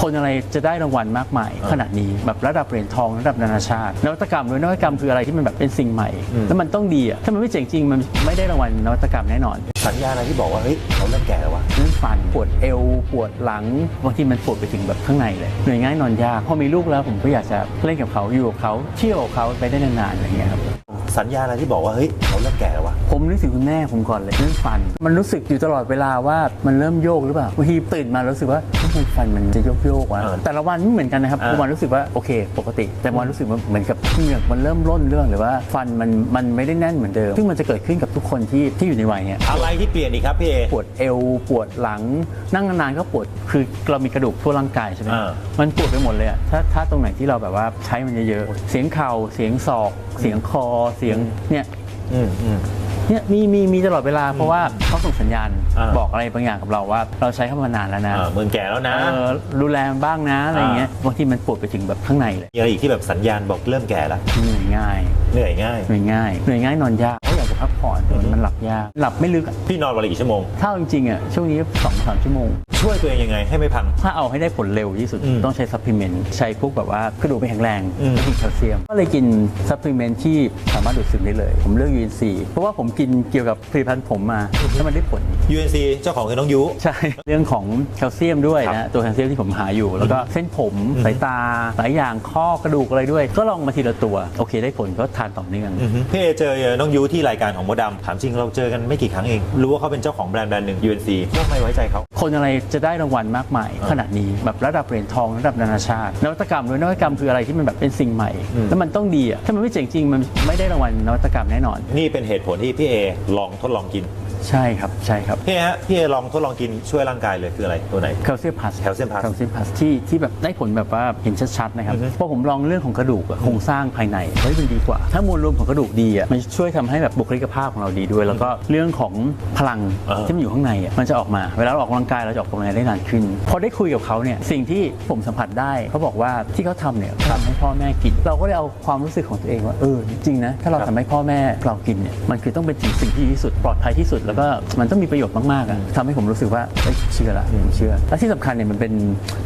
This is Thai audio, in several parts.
คนอะไรจะได้รางวัลมากมายขนาดนี้แบบระดับเหรียญทองระดับนานาชาตินวัตกรรมด้วยนวัตกรรมคืออะไรที่มันแบบเป็นสิ่งใหม่ แล้วมันต้องดีอะถ้ามันไม่เจ๋งจริงมันไม่ได้รางวัลนวัตกรรมแน่นอน สัญญาณอะไรที่บอกว่าเฮ้ยเขาเริ่มแก่แล้ววะเรื่องฟันปวดเอวปวดหลังบางทีมันปวดไปถึงแบบข้างในเลยเหนื่อยง่ายนอนยากพอมีลูกแล้วผมก็อยากจะเล่นกับเขาอยู่กับเขาเที่ยวกับเขาไปได้นานๆอะไรเงี้ยครับ สัญญาณอะไรที่บอกว่าเฮ้ยเขาเริ่มแก่แล้ววะผมนึกถึงคุณแม่ผมก่อนเลยเรื่องฟัน มันรู้สึกอยู่ตลอดเวลาว่ามันเริ่มโยกหรือเปล่าบางทีตื่นมารู้สึกว่าทำไมฟันมันจะโยกโยกๆวะเออแต่ละวันไม่เหมือนกันนะครับเออบางวันรู้สึกว่าโอเค ปกติ แต่บางวันรู้สึกว่าเหมือนกับเหงือกมันเริ่มร่นเรื่องหรือว่าฟันมันมันไม่ได้แน่นเหมือนเดิมซึ่งมันจะเกิดขึ้นกับทุกคนที่ที่อยู่ในวัยเนี้ยอะไรที่เปลี่ยนอีกครับพี่เอปวดเอวปวดหลังนั่งนานๆก็ปวดคือเรามีกระดูกทั่วร่างกายใช่ไหมอ่ามันปวดไปหมดเลยอะถ้าถ้าตรงไหนที่เราแบบว่าใช้มันเยอะๆเสียงเข่าเสียงศอก เสียงคอเสียงเนี่ยอืมอืม เนี่ยมีมีมีตลอดเวลาเพราะว่าเขาส่งสัญญาณอ่า บอกอะไรบางอย่างกับเราว่า เราใช้เข้ามานานแล้วนะอ่ามึงแก่แล้วนะ เออดูแลมันบ้างนะอะไรอย่างเงี้ยบางทีมันปวดไปถึงแบบข้างในเลยมีอะไรอีกที่แบบสัญญาณบอกเริ่มแก่แล้วเหนื่อยง่าย เหนื่อยง่าย เหนื่อยง่ายเหนื่อยง่ายนอนยากเขาอยากจะพักผ่อนแต่ มันหลับยากหลับไม่ลึกอะพี่นอนวันละกี่ชั่วโมง ถ้าเอาจริงๆอะช่วงนี้สองสามชั่วโมง ช่วยตัวเองยังไงให้ไม่พัง ถ้าเอาให้ได้ผลเร็วที่สุด อืมต้องใช้ซัพพลีเมนต์ใช้พวกแบบว่ากระดูกไม่แข็งแรงอืมและกินแคลเซียม ก็เลยกินซัพพลีเมนต์ที่สามารถดูดซึมได้เลย ผมเลือก UNC เพราะว่าผมกินเกี่ยวกับผลิตภัณฑ์ผมมาแล้วมันได้ผล UNC เจ้าของคือน้องยุ ใช่ เรื่องของแคลเซียมด้วยครันะบตัวแคลเซียมที่ผมหาอยู่ แล้วก็เส้นผมสายตาหลายอย่างข้อกระดูกอะไรด้วย ก็ลองมาทีละตัว โอเคได้ผลก็ทานต่อเนื่อง อือฮึพี่เอเจอน้องยุที่รายการของมดดำถามจริงเราเจอกันไม่กี่ครั้งเอง รู้ว่าเขาเป็นเจ้าของแบรนด์แบรนด์หนึ่ง UNC ก็ไม่ไว้ใจเขา คนอะไรจะได้รางวัลมากมายขนาดนี้แบบระดับเหรียญทองระดับนานาชาตินวัตกรรมด้วยนวัตกรรมคืออะไรที่มันแบบเป็นสิ่งใหม่ แล้วมันต้องดีอะถ้ามันไม่เจ๋งจริงมันไม่ได้รางวัลนวัตกรรมแน่นอน นี่เป็นเหตุผลที่พี่เอลองทดลองกิน ใช่ครับใช่ครับพี่เอฮะพี่เอลองทดลองกินช่วยร่างกายเลยคืออะไรตัวไหนแคลเซียมพลัสแคลเซียม plus แคลเซียมพลัสที่ที่แบบได้ผลแบบว่าเห็นชัดๆนะครับอือฮึเพราะผมลองเรื่องของกระดูกอะโครงสร้างภายในเฮ้ยมันดีกว่า ถ้ามวลรวมของกระดูกดีอะมันช่วยทำให้แบบบุคลิกภาพของเราดีด้วย แล้วก็เรื่องของพลังเออที่มันอยู่ข้างในอะมันจะออกมาเวลาเราออกกำลังกายเราจะออกกำลังกายได้นานขึ้นพอได้คุยกับเขาเนี่ยสิ่งที่ผมสัมผัสได้เขาบอกว่าที่เขาทำเนี่ยทำให้พ่อแม่กิน เราก็เลยเอาความรู้สึกของตัวเองว่าเออจริงๆนะถ้าเราทำให้พ่อแม่เรากินเนี่ยมันคือต้องเป็นสิ่งที่ดีที่สุดปลอดภัยที่สุดแล้วก็มันต้องมีประโยชน์มากๆอะทำให้ผมรู้สึกว่าเอ้ยเชื่อละผมเชื่อ และที่สำคัญเนี่ยมันเป็น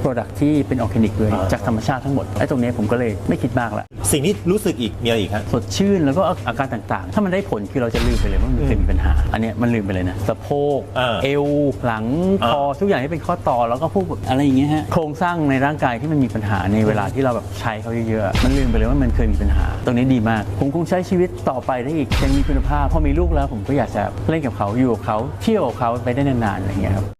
โปรดักที่เป็นออร์แกนิกด้วยอ่าจากธรรมชาติทั้งหมดไอ้ตรงเนี้ยผมก็เลยไม่คิดมากละ สิ่งที่รู้สึกอีกมีอะไรอีกฮะ สดชื่นแล้วก็อาการต่างๆ ถ้ามันได้ผลคือเราจะลืมไปเลยว่ามันเคยมีปัญหา อันเนี้ยมันลืมไปเลยนะสะโพกเออเอวหลังคอเออทุกอย่างที่เป็นข้อต่อแล้วก็พวกแบบอะไรอย่างเงี้ยฮะโครงสร้างในร่างกายที่มันมีปัญหาในเวลาที่เราแบบใช้เขาเยอะๆมันลืมไปเลยว่ามันเคยมีปัญหา ตรงนี้ดีมากผมคงใช้ชีวิตต่อไปได้อีกยังมีคุณภาพพอมีลูกแล้วผมก็อยากจะเล่นกับเขาอยู่กับเขาเที่ยวกับเขาไปได้นานๆอะไรอย่างเงี้ยครับ